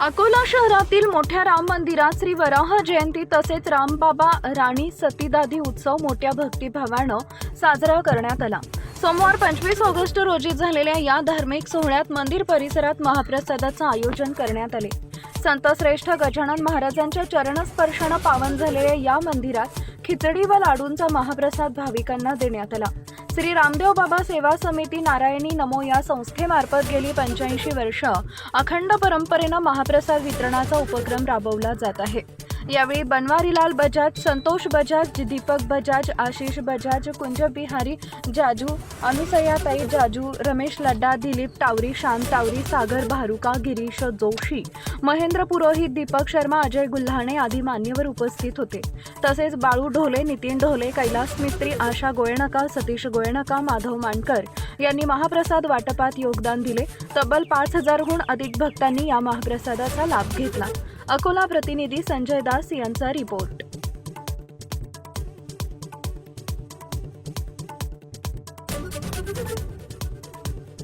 अकोला शहरातील मोठ्या राम मंदिरात श्री वराह जयंती तसेच रामबाबा राणी सतीदादी उत्सव मोठ्या भक्तिभावानं साजरा करण्यात आला. सोमवार पंचवीस ऑगस्ट रोजी झालेल्या या धार्मिक सोहळ्यात मंदिर परिसरात महाप्रसादाचं आयोजन करण्यात आले. संतश्रेष्ठ गजानन महाराजांच्या चरणस्पर्शानं पावन झालेल्या या मंदिरात खिचडी व लाडूंचा महाप्रसाद भाविकांना देण्यात आला. श्री रामदेव बाबा सेवा समिती नारायणी नमो या संस्थेमार्फत गेली पंच्याऐंशी वर्ष अखंड परंपरेनं महाप्रसाद वितरणाचा उपक्रम राबवला जात आहे. यावेळी बनवारीलाल बजाज संतोष बजाज दीपक बजाज आशिष बजाज कुंज बिहारी जाजू अनुसयाताई जाजू रमेश लड्डा दिलीप टावरी शांत टावरी सागर भारुका गिरीश जोशी महेंद्र पुरोहित दीपक शर्मा अजय गुल्हाणे आदी मान्यवर उपस्थित होते. तसेच बाळू ढोले नितीन ढोले कैलास मित्री आशा गोयणका सतीश गोयणका माधव मानकर यांनी महाप्रसाद वाटपात योगदान दिले. तब्बल पाच हजारहून अधिक भक्तांनी या महाप्रसादाचा लाभ घेतला. अकोला प्रतिनिधी संजय दास यांचा रिपोर्ट.